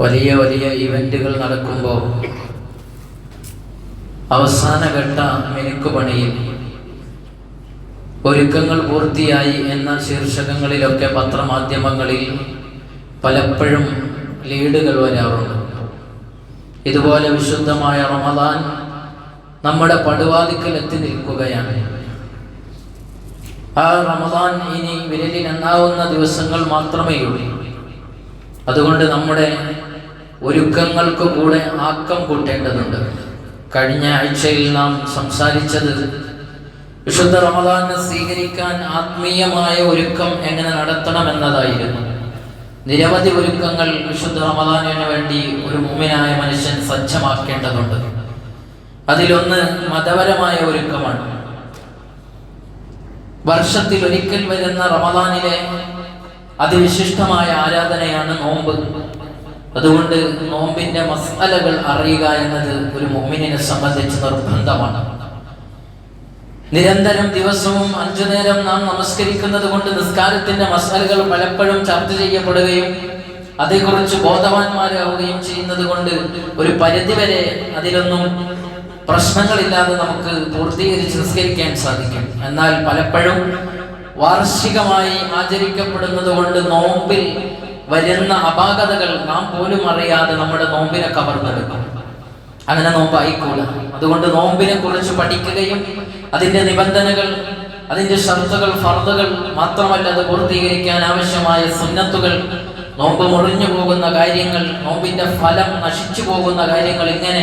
വലിയ വലിയ ഇവന്റുകൾ നടക്കുമ്പോൾ അവസാനഘട്ട മിനുക്ക് പണിയിൽ ഒരുക്കങ്ങൾ പൂർത്തിയായി എന്ന ശീർഷകങ്ങളിലൊക്കെ പത്രമാധ്യമങ്ങളിൽ പലപ്പോഴും ലീഡുകൾ വരാറുണ്ട്. ഇതുപോലെ വിശുദ്ധമായ റമദാൻ നമ്മുടെ പടുവാതിക്കൽ എത്തി നിൽക്കുകയാണ്. ആ റമദാൻ ഇനി വിരലിനെന്നാവുന്ന ദിവസങ്ങൾ മാത്രമേ ഉള്ളൂ അതുകൊണ്ട് നമ്മുടെ ഒരുക്കങ്ങൾക്ക് കൂടെ ആക്കം കൂട്ടേണ്ടതുണ്ട്. കഴിഞ്ഞ ആഴ്ചയിൽ നാം സംസാരിച്ചത് വിശുദ്ധ റമദാനെ സ്വീകരിക്കാൻ ആത്മീയമായ ഒരുക്കം എങ്ങനെ നടത്തണം എന്നതായിരുന്നു നിരവധി ഒരുക്കങ്ങൾ വിശുദ്ധ റമദാനിന് വേണ്ടി ഒരു മുമ്മിനായ മനുഷ്യൻ സജ്ജമാക്കേണ്ടതുണ്ട്. അതിലൊന്ന് മതപരമായ ഒരുക്കമാണ്. വർഷത്തിൽ ഒരിക്കൽ വരുന്ന റമദാനിലെ അതിവിശിഷ്ടമായ ആരാധനയാണ് നോമ്പ്. അതുകൊണ്ട് നോമ്പിന്റെ മസാലകൾ അറിയുക എന്നത് ഒരു മുമ്മിനെ സംബന്ധിച്ച് നിർബന്ധമാണ്. നിരന്തരം ദിവസവും അഞ്ചു നേരം നാം നമസ്കരിക്കുന്നത് കൊണ്ട് നിസ്കാരത്തിന്റെ മസാലകൾ പലപ്പോഴും ചർച്ച ചെയ്യപ്പെടുകയും അതേക്കുറിച്ച് ബോധവാന്മാരാവുകയും ചെയ്യുന്നത് കൊണ്ട് ഒരു പരിധിവരെ അതിലൊന്നും പ്രശ്നങ്ങളില്ലാതെ നമുക്ക് പൂർത്തീകരിച്ച് നിസ്കരിക്കാൻ സാധിക്കും. എന്നാൽ പലപ്പോഴും വാർഷികമായി ആചരിക്കപ്പെടുന്നത് കൊണ്ട് നോമ്പിൽ വരുന്ന അപാകതകൾ നാം പോലും അറിയാതെ നമ്മുടെ നോമ്പിനെ കവർന്നെടുക്കും അങ്ങനെ നോമ്പ് ആയിക്കൂല അതുകൊണ്ട് നോമ്പിനെ കുറിച്ച് പഠിക്കുകയും അതിന്റെ നിബന്ധനകൾ അതിന്റെ ഷർത്തുകൾ ഫർദുകൾ മാത്രമല്ല അത് പൂർത്തീകരിക്കാൻ ആവശ്യമായ സുന്നത്തുകൾ നോമ്പ് മുറിഞ്ഞു പോകുന്ന കാര്യങ്ങൾ നോമ്പിന്റെ ഫലം നശിച്ചു പോകുന്ന കാര്യങ്ങൾ ഇങ്ങനെ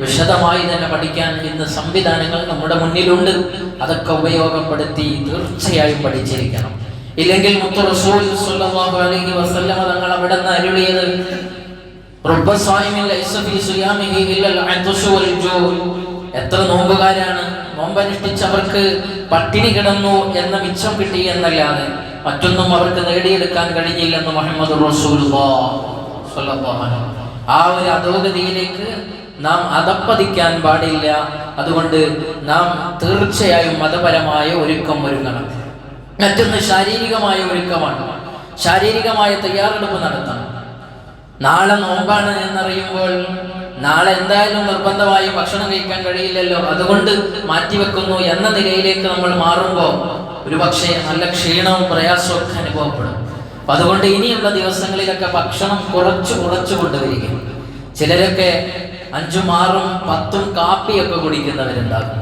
വിശദമായി തന്നെ പഠിക്കാൻ ഇന്ന് സംവിധാനങ്ങൾ നമ്മുടെ മുന്നിലുണ്ട്. അതൊക്കെ ഉപയോഗപ്പെടുത്തി തീർച്ചയായും പഠിച്ചിരിക്കണം. ഇല്ലെങ്കിൽ റസൂൽ അലൈഹി തങ്ങൾ അവിടെ നിന്ന് അരുളിയത് ലൈസ ഫീ ഇല്ലൽ ജൂ എത്ര നോമ്പുകാരാണ് നോമ്പനുഷ്ഠിച്ചവർക്ക് പട്ടിണി കിടന്നു എന്ന മിച്ചം കിട്ടി എന്നല്ലാതെ മറ്റൊന്നും അവർക്ക് നേടിയെടുക്കാൻ കഴിഞ്ഞില്ലെന്ന് മുഹമ്മദ് ആ ഒരു അധോഗതിയിലേക്ക് നാം അതപ്പതിക്കാൻ പാടില്ല. അതുകൊണ്ട് നാം തീർച്ചയായും മതപരമായ ഒരുക്കം ഒരുങ്ങണം. മറ്റൊന്ന് ശാരീരികമായ ഒരുക്കമാണ്. ശാരീരികമായ തയ്യാറെടുപ്പ് നടത്തണം. നാളെ നോമ്പാണ് എന്നറിയുമ്പോൾ നാളെ എന്തായാലും നിർബന്ധമായും ഭക്ഷണം കഴിക്കാൻ കഴിയില്ലല്ലോ. അതുകൊണ്ട് മാറ്റിവെക്കുന്നു എന്ന നിലയിലേക്ക് നമ്മൾ മാറുമ്പോൾ ഒരു പക്ഷേ നല്ല ക്ഷീണവും പ്രയാസവും ഒക്കെ അനുഭവപ്പെടും. അപ്പൊ അതുകൊണ്ട് ഇനിയുള്ള ദിവസങ്ങളിലൊക്കെ ഭക്ഷണം കുറച്ച് കുറച്ച് കൊണ്ടുവരിക ചിലരൊക്കെ അഞ്ചും ആറും പത്തും കാപ്പിയൊക്കെ കുടിക്കുന്നവരുണ്ടാകും.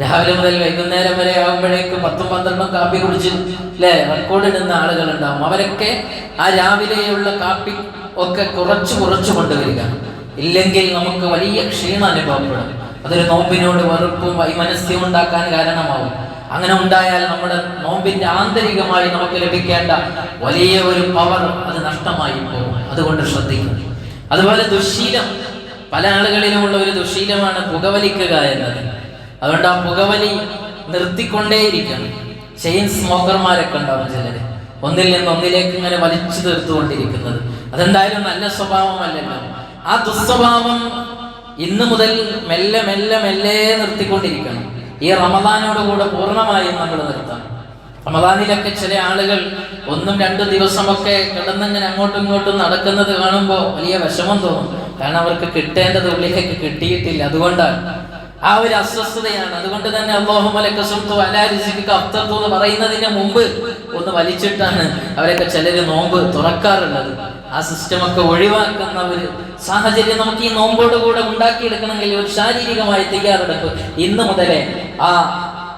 രാവിലെ മുതൽ വൈകുന്നേരം വരെ ആകുമ്പോഴേക്ക് പത്തും പന്ത്രണ്ടും കാപ്പി കുടിച്ച് അല്ലെ റെക്കോർഡ് ആളുകളുണ്ടാകും അവരൊക്കെ ആ രാവിലെയുള്ള കാപ്പി ഒക്കെ കുറച്ച് കുറച്ച് കൊണ്ടുവരിക ഇല്ലെങ്കിൽ നമുക്ക് വലിയ ക്ഷീണം അനുഭവപ്പെടും. അതൊരു നോമ്പിനോട് വെറുപ്പും വൈമനസ്യം ഉണ്ടാക്കാൻ കാരണമാവും. അങ്ങനെ ഉണ്ടായാൽ നമ്മുടെ നോമ്പിന്റെ ആന്തരികമായി നമുക്ക് ലഭിക്കേണ്ട വലിയ ഒരു പവർ അത് നഷ്ടമായി പോകും. അതുകൊണ്ട് ശ്രദ്ധിക്കും. അതുപോലെ ദുശീലം. പല ആളുകളിലുമുള്ള ഒരു ദുശീലമാണ് പുകവലിക്കുക എന്നത്. അതുകൊണ്ട് ആ പുകവലി നിർത്തിക്കൊണ്ടേയിരിക്കണം. ചെയിൻ സ്മോക്കർമാരൊക്കെ ഉണ്ടാവും ചിലര്. ഒന്നിൽ നിന്ന് ഒന്നിലേക്ക് ഇങ്ങനെ വലിച്ചു തീർത്തുകൊണ്ടിരിക്കുന്നത്. അതെന്തായാലും നല്ല സ്വഭാവമല്ലല്ലോ. ആ ദുസ്വഭാവം ഇന്നു മുതൽ മെല്ലെ മെല്ലെ മെല്ലെ നിർത്തിക്കൊണ്ടിരിക്കണം. ഈ റമദാനോടുകൂടെ പൂർണമായും നമ്മൾ നിർത്തണം. റമദാനിലൊക്കെ ചില ആളുകൾ ഒന്നും രണ്ടും ദിവസമൊക്കെ കിടന്നിങ്ങനെ അങ്ങോട്ടും ഇങ്ങോട്ടും നടക്കുന്നത് കാണുമ്പോൾ വലിയ വിഷമം തോന്നും. കാരണം അവർക്ക് കിട്ടേണ്ടത് ഉള്ളിലേക്ക് കിട്ടിയിട്ടില്ല. അതുകൊണ്ടാണ്. ആ ഒരു അസ്വസ്ഥതയാണ്. അതുകൊണ്ട് തന്നെ അള്ളാഹുമലക്കു എന്ന് പറയുന്നതിന് മുമ്പ് ഒന്ന് വലിച്ചിട്ടാണ് അവരൊക്കെ ചിലര് നോമ്പ് തുറക്കാറുള്ളത്. ആ സിസ്റ്റമൊക്കെ ഒക്കെ ഒഴിവാക്കുന്ന ഒരു സാഹചര്യം നമുക്ക് ഈ നോമ്പോട് കൂടെ ഉണ്ടാക്കിയെടുക്കണമെങ്കിൽ ഒരു ശാരീരികമായ തയ്യാറെടുപ്പ് ഇന്ന് മുതലേ ആ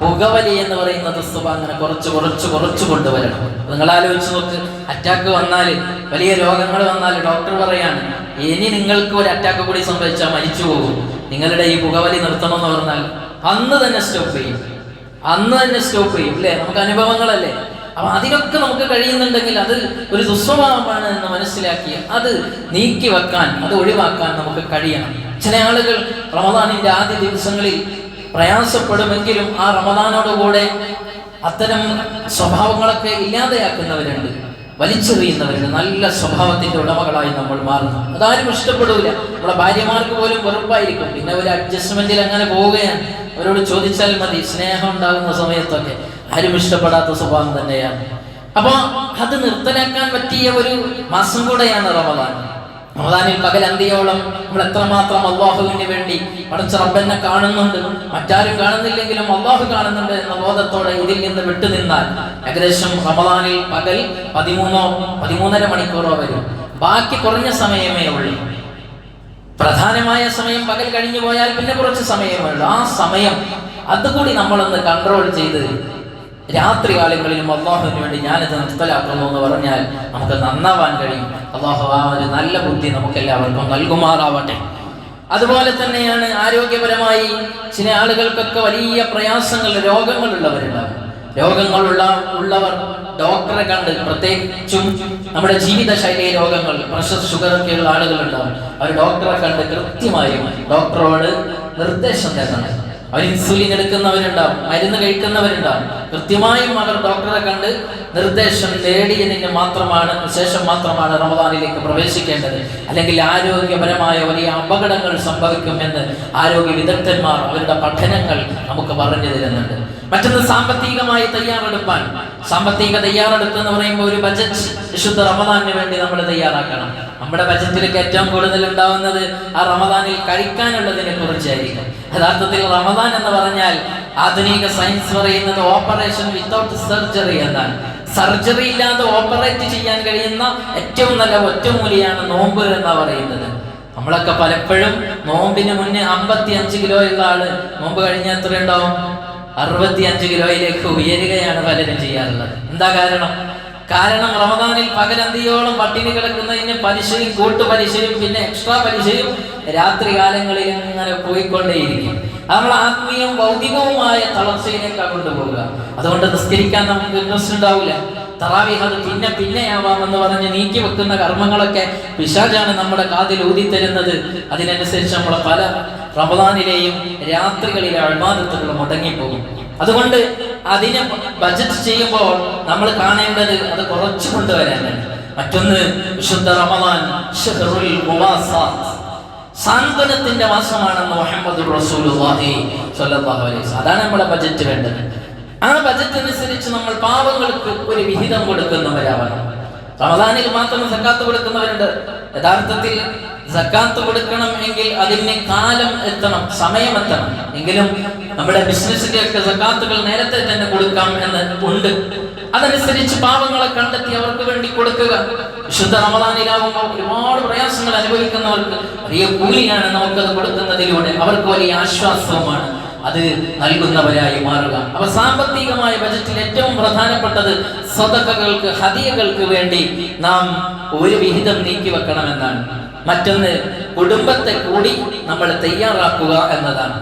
പുകവലി എന്ന് പറയുന്ന ദുസ്തുവ അങ്ങനെ കുറച്ച് കുറച്ച് കുറച്ച് കൊണ്ടുവരണം. നിങ്ങൾ ആലോചിച്ച് നോക്ക് അറ്റാക്ക് വന്നാൽ വലിയ രോഗങ്ങൾ വന്നാൽ ഡോക്ടർ പറയാണ് ഇനി നിങ്ങൾക്ക് ഒരു അറ്റാക്ക് കൂടി സംഭവിച്ചാൽ മരിച്ചു പോകും. നിങ്ങളുടെ ഈ പുകവലി നിർത്തണമെന്ന് പറഞ്ഞാൽ അന്ന് തന്നെ സ്റ്റോപ്പ് ചെയ്യും. അന്ന് തന്നെ സ്റ്റോപ്പ് ചെയ്യും അല്ലേ നമുക്ക് അനുഭവങ്ങളല്ലേ? അപ്പൊ അതിനൊക്കെ നമുക്ക് കഴിയുന്നുണ്ടെങ്കിൽ അത് ഒരു ദുസ്വഭാവമാണ് എന്ന് മനസ്സിലാക്കി അത് നീക്കി വെക്കാൻ അത് ഒഴിവാക്കാൻ നമുക്ക് കഴിയണം. ചില ആളുകൾ റമദാനിന്റെ ആദ്യ ദിവസങ്ങളിൽ പ്രയാസപ്പെടുമെങ്കിലും ആ റമദാനോടുകൂടെ അത്തരം സ്വഭാവങ്ങളൊക്കെ ഇല്ലാതെയാക്കുന്നവരുണ്ട്. വലിച്ചെറിയുന്നവരുണ്ട്. നല്ല സ്വഭാവത്തിന്റെ ഉടമകളായി നമ്മൾ മാറുന്നു. അതാരും ഇഷ്ടപ്പെടില്ല നമ്മുടെ ഭാര്യമാർക്ക് പോലും വെറുപ്പായിരിക്കും. പിന്നെ ഒരു അഡ്ജസ്റ്റ്മെന്റിൽ അങ്ങനെ പോവുകയാണ്. അവരോട് ചോദിച്ചാൽ മതി സ്നേഹം ഉണ്ടാകുന്ന സമയത്തൊക്കെ. ആരും ഇഷ്ടപ്പെടാത്ത സ്വഭാവം തന്നെയാണ്. അപ്പൊ അത് നിർത്തലാക്കാൻ പറ്റിയ ഒരു മാസം കൂടെയാണ് റമദാൻ. റമദാനിൽ പകൽ അന്തിയോളം നമ്മൾ എത്രമാത്രം അള്ളാഹുവിന് വേണ്ടി പടച്ച റബ്ബെന്നെ കാണുന്നുണ്ട്. മറ്റാരും കാണുന്നില്ലെങ്കിലും അള്ളാഹു കാണുന്നുണ്ട് എന്ന ബോധത്തോടെ ഇതിൽ നിന്ന് വിട്ടുനിന്നാൽ ഏകദേശം റമദാനിൽ പകൽ പതിമൂന്നോ പതിമൂന്നര മണിക്കൂറോ വരും. ബാക്കി കുറഞ്ഞ സമയമേ ഉള്ളൂ. പ്രധാനമായ സമയം പകൽ കഴിഞ്ഞു പോയാൽ പിന്നെ കുറച്ച് സമയമേ ഉള്ളൂ ആ സമയം അതുകൂടി നമ്മളൊന്ന് കൺട്രോൾ ചെയ്ത് രാത്രി കാലങ്ങളിലും അള്ളാഹുവിന് വേണ്ടി ഞാനിത് നിർത്തലാക്കുന്നു എന്ന് പറഞ്ഞാൽ നമുക്ക് നന്നാവാൻ കഴിയും. അള്ളാഹു ആ ഒരു നല്ല ബുദ്ധി നമുക്ക് എല്ലാവർക്കും നൽകുമാറാവട്ടെ. അതുപോലെ തന്നെയാണ് ആരോഗ്യപരമായി ചില ആളുകൾക്കൊക്കെ വലിയ പ്രയാസങ്ങൾ രോഗങ്ങളുള്ളവരുണ്ടാവും. രോഗങ്ങളുള്ള ഉള്ളവർ ഡോക്ടറെ കണ്ട് പ്രത്യേകിച്ചും നമ്മുടെ ജീവിതശൈലി രോഗങ്ങൾ പ്രഷർ ഷുഗർ ഒക്കെയുള്ള ആളുകളുണ്ടാവും. അവർ ഡോക്ടറെ കണ്ട് കൃത്യമായി ഡോക്ടറോട് നിർദ്ദേശം തരണം. അവർ ഇൻസുലിൻ എടുക്കുന്നവരുണ്ടാവും മരുന്ന് കഴിക്കുന്നവരുണ്ടാവും. കൃത്യമായും അവർ ഡോക്ടറെ കണ്ട് നിർദ്ദേശം നേടിയതിന് മാത്രമാണ് ശേഷം മാത്രമാണ് റമദാനിലേക്ക് പ്രവേശിക്കേണ്ടത്. അല്ലെങ്കിൽ ആരോഗ്യപരമായ വലിയ അപകടങ്ങൾ സംഭവിക്കുമെന്ന് ആരോഗ്യ വിദഗ്ധന്മാർ അവരുടെ പഠനങ്ങൾ നമുക്ക് പറഞ്ഞു തരുന്നുണ്ട്. മറ്റൊന്ന് സാമ്പത്തികമായി തയ്യാറെടുപ്പാൻ. സാമ്പത്തിക തയ്യാറെടുപ്പ് എന്ന് പറയുമ്പോൾ ഒരു ബജറ്റ് വിശുദ്ധ റമദാനിന് വേണ്ടി നമ്മൾ തയ്യാറാക്കണം. നമ്മുടെ ബജറ്റിലേക്ക് ഏറ്റവും കൂടുതൽ ഉണ്ടാവുന്നത് ആ റമദാനിൽ കഴിക്കാനുള്ളതിനെ കുറിച്ചായിരിക്കും. യഥാർത്ഥത്തിൽ റമദാൻ എന്ന് പറഞ്ഞാൽ ആധുനിക സയൻസ് പറയുന്നത് ഓപ്പറേഷൻ വിത്തൗട്ട് സർജറി എന്നാണ്. സർജറി ഇല്ലാതെ ഓപ്പറേറ്റ് ചെയ്യാൻ കഴിയുന്ന ഏറ്റവും നല്ല ഒറ്റമൂലിയാണ് നോമ്പ് എന്ന് പറയുന്നത്. നമ്മളൊക്കെ പലപ്പോഴും നോമ്പിന് മുന്നേ അമ്പത്തി അഞ്ച് കിലോ ഉള്ള ആൾ നോമ്പ് കഴിഞ്ഞാൽ എത്ര ഉണ്ടാവും അറുപത്തി അഞ്ച് കിലോയിലേക്ക് ഉയരുകയാണ് പലരും ചെയ്യാറുള്ളത്. എന്താ കാരണം? കാരണം റമദാനിൽ പകലന്തിയോളം പട്ടിണി കിടക്കുന്നതിന് പലിശയും കൂട്ടുപലിശയും പിന്നെ എക്സ്ട്രാ പലിശയും രാത്രി കാലങ്ങളിൽ ഇങ്ങനെ പോയിക്കൊണ്ടേയിരിക്കും. നമ്മൾ ആത്മീയവും ഭൗതികവുമായ തളർച്ചയിലേക്കാ കൊണ്ടുപോകുക അതുകൊണ്ട് നിസ്കരിക്കാൻ നമുക്ക് ഇൻട്രസ്റ്റ് ഉണ്ടാവില്ല തറാവിഹ് അത് പിന്നെ പിന്നെയാവാമെന്ന് പറഞ്ഞ് നീക്കി വെക്കുന്ന കർമ്മങ്ങളൊക്കെ പിശാചാണ് നമ്മുടെ കാതിൽ ഊതി തരുന്നത് അതിനനുസരിച്ച് നമ്മൾ പല റമദാനിലെയും രാത്രികളിലെ അഴിമാദത്തുകൾ മുടങ്ങിപ്പോകും. അതുകൊണ്ട് അതിനെ ബജറ്റ് ചെയ്യുമ്പോൾ നമ്മൾ കാണേണ്ടത് അത് കുറച്ചു കൊണ്ടുവരാനാണ് മറ്റൊന്ന് വിശുദ്ധ റമദാൻ സാന്ത്വനത്തിന്റെ മാസമാണെന്ന് മുഹമ്മദ് റസൂലുള്ളാഹി അലൈഹി അതാണ് നമ്മുടെ ബജറ്റ് വേണ്ടത്. ആ ബജറ്റ് അനുസരിച്ച് നമ്മൾ പാവങ്ങൾക്ക് ഒരു വിഹിതം കൊടുക്കുന്നവരാവണം. റമദാനിൽ മാത്രം സക്കാത്ത് കൊടുക്കുന്നവരുണ്ട്. യഥാർത്ഥത്തിൽ സക്കാത്ത് കൊടുക്കണം എങ്കിൽ അതിന് കാലം എത്തണം സമയം എത്തണം. എങ്കിലും നമ്മുടെ ബിസിനസ്സിന്റെ ഒക്കെ സക്കാത്തുകൾ നേരത്തെ തന്നെ കൊടുക്കാം എന്ന് ഉണ്ട്. അതനുസരിച്ച് പാവങ്ങളെ കണ്ടെത്തി അവർക്ക് വേണ്ടി കൊടുക്കുക. വിശുദ്ധ റമദാനിലാവുമ്പോൾ ഒരുപാട് പ്രയാസങ്ങൾ അനുഭവിക്കുന്നവർക്ക് വലിയ കൂലിയാണ് നമുക്കത് കൊടുക്കുന്നതിലൂടെ. അവർക്ക് വലിയ ആശ്വാസവുമാണ്. അത് നൽകുന്നവരായി മാറുക. അപ്പൊ സാമ്പത്തികമായ ബജറ്റിൽ ഏറ്റവും പ്രധാനപ്പെട്ടത് സ്വതക്കകൾക്ക് ഹതിയകൾക്ക് വേണ്ടി നാം ഒരു വിഹിതം നീക്കി വെക്കണമെന്നാണ്. മറ്റൊന്ന് കുടുംബത്തെ കൂടി നമ്മൾ തയ്യാറാക്കുക എന്നതാണ്.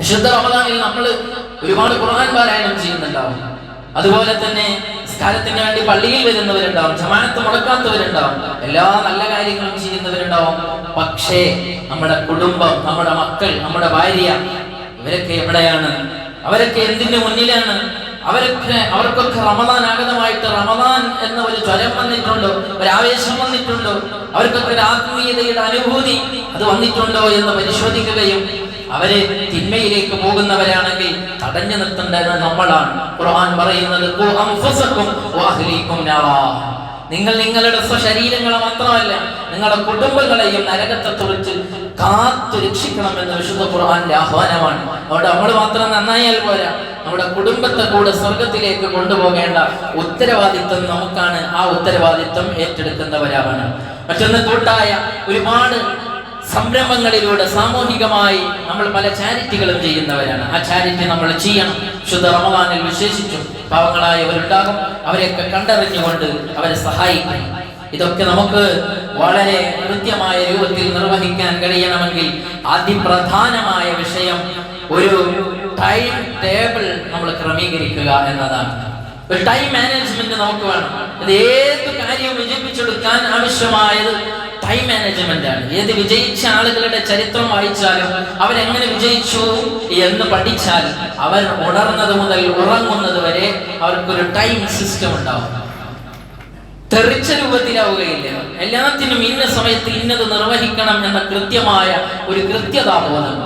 വിശുദ്ധ റമദാനിൽ നമ്മൾ ഒരുപാട് ഖുർആൻ പാരായണം ചെയ്യുന്നുണ്ടാവും. അതുപോലെ തന്നെ നിസ്കാരത്തിന് വേണ്ടി പള്ളിയിൽ വരുന്നവരുണ്ടാവും ജമാനത്ത് മുടക്കാത്തവരുണ്ടാവും എല്ലാ നല്ല കാര്യങ്ങളും ചെയ്യുന്നവരുണ്ടാവും. പക്ഷേ നമ്മുടെ കുടുംബം നമ്മുടെ മക്കൾ നമ്മുടെ ഭാര്യ ഇവരൊക്കെ എവിടെയാണ്? അവരൊക്കെ എന്തിന്റെ മുന്നിലാണ്? അവരൊക്കെ അവർക്കൊക്കെ റമദാൻ ആഗതമായിട്ട് റമദാൻ എന്ന ഒരു ജ്വരം വന്നിട്ടുണ്ടോ? ഒരു ആവേശം വന്നിട്ടുണ്ടോ? അവർക്കൊക്കെ ഒരു ആത്മീയതയുടെ അനുഭൂതി അത് വന്നിട്ടുണ്ടോ എന്ന് പരിശോധിക്കുകയും അവരെ തിന്മയിലേക്ക് പോകുന്നവരാണെങ്കിൽ തടഞ്ഞു നിർത്തേണ്ടത് നമ്മളാണ്. ഖുർആൻ പറയുന്നത്. നിങ്ങൾ നിങ്ങളുടെ സ്വശരീരങ്ങളെ മാത്രമല്ല നിങ്ങളുടെ കുടുംബങ്ങളെയും നരകത്തെ തുറിച്ച് കാത്തു രക്ഷിക്കണമെന്ന് വിശുദ്ധ ഖുർആാന്റെ ആഹ്വാനമാണ്. അവിടെ നമ്മൾ മാത്രം നന്നായാൽ പോരാ. നമ്മുടെ കുടുംബത്തെ കൂടെ സ്വർഗത്തിലേക്ക് കൊണ്ടുപോകേണ്ട ഉത്തരവാദിത്വം നമുക്കാണ്. ആ ഉത്തരവാദിത്വം ഏറ്റെടുക്കുന്നവരാണ്. മറ്റൊന്ന് കൂട്ടായ ഒരുപാട് സംരംഭങ്ങളിലൂടെ സാമൂഹികമായി നമ്മൾ പല ചാരിറ്റികളും ചെയ്യുന്നവരാണ്. ആ ചാരിറ്റി നമ്മൾ ചെയ്യണം. ശുദ്ധ റമദാനിൽ വിശേഷിച്ചും പാവങ്ങളായവരുണ്ടാകും. അവരെയൊക്കെ കണ്ടറിഞ്ഞുകൊണ്ട് അവരെ സഹായിക്കണം. ഇതൊക്കെ നമുക്ക് വളരെ കൃത്യമായ രൂപത്തിൽ നിർവഹിക്കാൻ കഴിയണമെങ്കിൽ അതിപ്രധാനമായ വിഷയം ഒരു ടൈം ടേബിൾ നമ്മൾ ക്രമീകരിക്കുക എന്നതാണ്. ഒരു ടൈം മാനേജ്മെന്റ് നമുക്ക് വേണം. അത് ഏത് കാര്യവും വിജയിപ്പിച്ചെടുക്കാൻ ആവശ്യമായത് ടൈം മാനേജ്മെന്റ് ആണ്. ഏത് വിജയിച്ച ആളുകളുടെ ചരിത്രം വായിച്ചാലും അവരെങ്ങനെ വിജയിച്ചു എന്ന് പഠിച്ചാൽ അവർ ഉണർന്നത് മുതൽ ഉറങ്ങുന്നത് വരെ അവർക്കൊരു ടൈം സിസ്റ്റം ഉണ്ടാവും. തെറിച്ച രൂപത്തിലാവുകയില്ല. എല്ലാത്തിനും ഇന്ന സമയത്ത് ഇന്നത് നിർവഹിക്കണം എന്ന കൃത്യമായ ഒരു കൃത്യതാബോധം.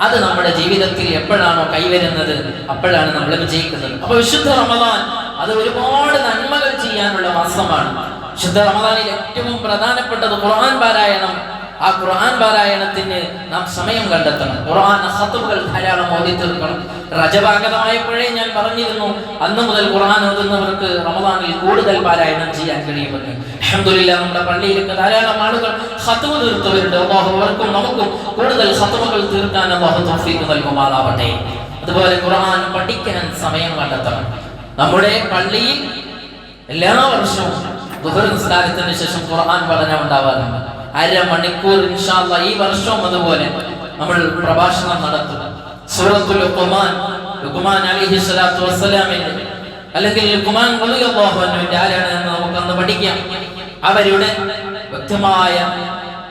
അത് നമ്മുടെ ജീവിതത്തിൽ എപ്പോഴാണോ കൈവരുന്നത് അപ്പോഴാണ് നമ്മൾ വിജയിക്കുന്നത്. അപ്പൊ വിശുദ്ധ റമദാൻ അത് ഒരുപാട് നന്മകൾ ചെയ്യാനുള്ള മാസമാണ്. ശുദ്ധ റമദാനിൽ ഏറ്റവും പ്രധാനപ്പെട്ടത് ഖുർആൻ പാരായണം ആ ഖുർആൻ പാരായണത്തിന് നാം സമയം കണ്ടെത്തണം. ഖുർആൻ അസത്തുകൾ ധാരാളം ഓതി തീർക്കണം. രജഭാഗതമായപ്പോഴേ ഞാൻ പറഞ്ഞിരുന്നു. അന്ന് മുതൽ ഖുർആൻ ഓതുന്നവർക്ക് റമദാനിൽ കൂടുതൽ പാരായണം ചെയ്യാൻ കഴിയുമെന്ന്. അഹമ്മദില്ല നമ്മുടെ പള്ളിയിലൊക്കെ ധാരാളം ആളുകൾ ഹത്തുവ് തീർത്തവരുണ്ട്. അവർക്കും നമുക്കും കൂടുതൽ ഹത്തുവകൾ തീർക്കാൻ അള്ളാഹു തൗഫീഖ് നൽകുമാറാവട്ടെ. അതുപോലെ ഖുർആൻ പഠിക്കാൻ സമയം കണ്ടെത്തണം. നമ്മുടെ പള്ളിയിൽ എല്ലാ വർഷവും നിസ്കാരത്തിന് ശേഷം ഖുർആൻ പഠനം ഉണ്ടാവാറുണ്ട്. അരമണിക്കൂർ ഇൻഷാല്ല ഈ വർഷവും അതുപോലെ നമ്മൾ പ്രഭാഷണം നടത്തും. സൂറത്തുൽ ലുഖ്മാൻ ലുഖ്മാൻ അലൈഹി സ്വലാത്തു വസ്സലാമിന്റെ അല്ലെങ്കിൽ ലുഖ്മാൻ റളിയല്ലാഹു അൻഹുവിന്റെ ആരാണ് എന്ന് നമുക്കൊന്ന് പഠിക്കാം. അവരുടെ വ്യക്തമായ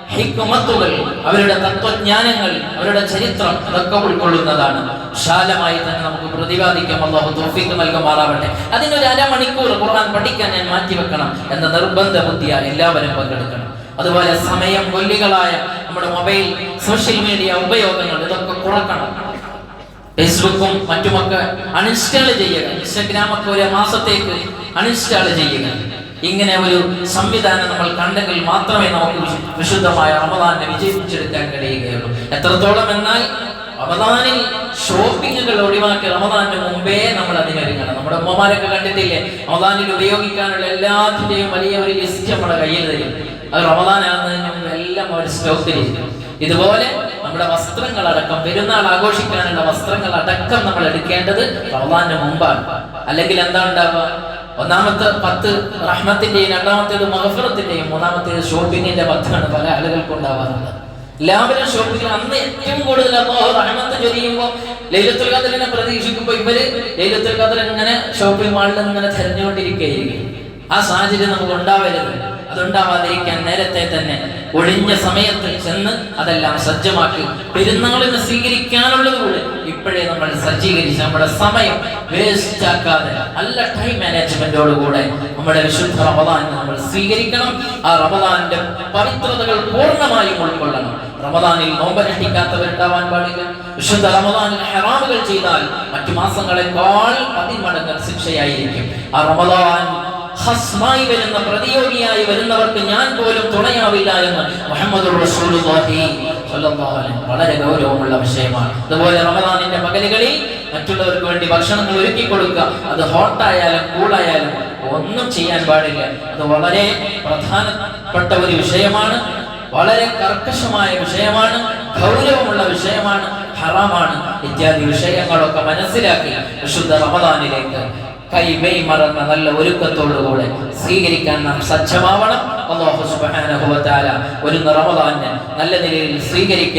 ഹിക്മത്തുകൾ അവരുടെ തത്വജ്ഞാനങ്ങൾ അവരുടെ ചരിത്രം അതൊക്കെ ഉൾക്കൊള്ളുന്നതാണ്. വിശാലമായി തന്നെ നമുക്ക് പ്രതിപാദിക്കാം. അള്ളാഹു തോഫിക്ക് നൽകുമാറാവട്ടെ. അതിനൊരു അരമണിക്കൂർ ഖുർആൻ പഠിക്കാൻ ഞാൻ മാറ്റിവെക്കണം എന്ന നിർബന്ധ ബുദ്ധിയ എല്ലാവരും പങ്കെടുക്കണം. അതുപോലെ സമയം കൊല്ലികളായ നമ്മുടെ മൊബൈൽ സോഷ്യൽ മീഡിയ ഉപയോഗങ്ങൾ ഇതൊക്കെ കുറക്കണം. ഫേസ്ബുക്കും മറ്റുമൊക്കെ അൺഇൻസ്റ്റാൾ ചെയ്യുക. ഇൻസ്റ്റഗ്രാമൊക്കെ ഒരു മാസത്തേക്ക് അൺഇൻസ്റ്റാൾ ചെയ്യുക. ഇങ്ങനെ ഒരു സംവിധാനം നമ്മൾ കണ്ടെങ്കിൽ മാത്രമേ നമുക്ക് വിശുദ്ധമായ റമദാനെ വിജയിപ്പിച്ചെടുക്കാൻ കഴിയുകയുള്ളൂ. എത്രത്തോളം എന്നാൽ റമദാനിൽ ഷോപ്പിങ്ങുകൾ ഒഴിവാക്കി റമദാന്റെ മുമ്പേ നമ്മൾ അതിനൊരുങ്ങണം നമ്മുടെ ഉമ്മമാരൊക്കെ കണ്ടിട്ടില്ലേ? റമദാനിൽ ഉപയോഗിക്കാനുള്ള എല്ലാത്തിന്റെയും വലിയ ഒരു ലിസ്റ്റ് നമ്മുടെ കയ്യിൽ തരും. അത് റമദാനാകുന്നതിന് എല്ലാം അവർ സ്റ്റോക്ക് ചെയ്യും ഇതുപോലെ നമ്മുടെ വസ്ത്രങ്ങൾ അടക്കം പെരുന്നാൾ ആഘോഷിക്കാനുള്ള വസ്ത്രങ്ങൾ അടക്കം നമ്മൾ എടുക്കേണ്ടത് റമദാന്റെ മുമ്പാണ്. അല്ലെങ്കിൽ എന്താ ഉണ്ടാവുക ഒന്നാമത്തെ പത്ത് റഹ്മത്തിന്റെയും രണ്ടാമത്തേത് മഹഫറത്തിന്റെയും മൂന്നാമത്തേത് ഷോപ്പിങ്ങിന്റെ പത്താണ് പല ആളുകൾക്കും ഉണ്ടാവാറുള്ളത്. എല്ലാവരും ഷോപ്പിൽ അന്ന് ഏറ്റവും കൂടുതൽ അള്ളാഹു റഹ്മത്ത് ചൊരിയുമ്പോൾ ലൈലത്തുൽ ഖദറിനെ പ്രതീക്ഷിക്കുമ്പോൾ ഇവർ ലൈലത്തുൽ ഖദർ ഇങ്ങനെ ഷോപ്പിംഗ് മാളിൽ ഇങ്ങനെ തെരഞ്ഞുകൊണ്ടിരിക്കുകയായിരിക്കും. ആ സാഹചര്യം നമുക്ക് ഉണ്ടാവരുത്. അതുണ്ടാവാതിരിക്കാൻ നേരത്തെ തന്നെ ഒഴിഞ്ഞ സമയത്ത് ചെന്ന് അതെല്ലാം സജ്ജമാക്കി പെരുന്നാളിന് സ്വീകരിക്കാനുള്ളത് കൂടെ ഇപ്പോഴേ നമ്മൾ സജ്ജീകരിച്ച് നമ്മുടെ സമയം വേസ്റ്റ് ആക്കാതെ നല്ല ടൈം മാനേജ്മെന്റോടുകൂടെ നമ്മുടെ വിശുദ്ധ റമദാൻ നമ്മൾ സ്വീകരിക്കണം. ആ റമദാന്റെ പവിത്രതകൾ പൂർണമായും ഉൾക്കൊള്ളണം. റമദാനിൽ നോമ്പനുഷ്ഠിക്കാത്തവരുണ്ടാവാൻ പാടില്ല. വിശുദ്ധ റമദാനിൽ ഹറാമുകൾ ചെയ്താൽ മറ്റു മാസങ്ങളെക്കാൾ പതിമടങ്ങ് ശിക്ഷയായിരിക്കും. ആ റമദാൻ ഹസ്മായി വരുന്ന പ്രതിയോഗിയായി വരുന്നവർക്ക് ഞാൻ പോലും തുണയാവില്ല എന്ന് മുഹമ്മദ് വളരെ ഗൗരവമുള്ള വിഷയമാണ്. അതുപോലെ റമദാനിന്റെ പകലുകളിൽ മറ്റുള്ളവർക്ക് വേണ്ടി ഭക്ഷണങ്ങൾ ഒരുക്കി കൊടുക്കുക. അത് ഹോട്ടായാലും കൂളായാലും ഒന്നും ചെയ്യാൻ പാടില്ല. അത് വളരെ പ്രധാനപ്പെട്ട ഒരു വിഷയമാണ്. വളരെ കർക്കശമായ വിഷയമാണ്. ഗൗരവമുള്ള വിഷയമാണ്. ഹറാമാണ്. ഇത്യാദി വിഷയങ്ങളൊക്കെ മനസ്സിലാക്കി വിശുദ്ധ റമദാനിലേക്ക് കൈമൈ മറന്ന നല്ല ഒരുക്കത്തോടുകൂടെ സ്വീകരിക്കാൻ നാം സജ്ജമാവണം. അള്ളാഹു വ ഒരു റമദാനെ നല്ല നിലയിൽ സ്വീകരിക്കാൻ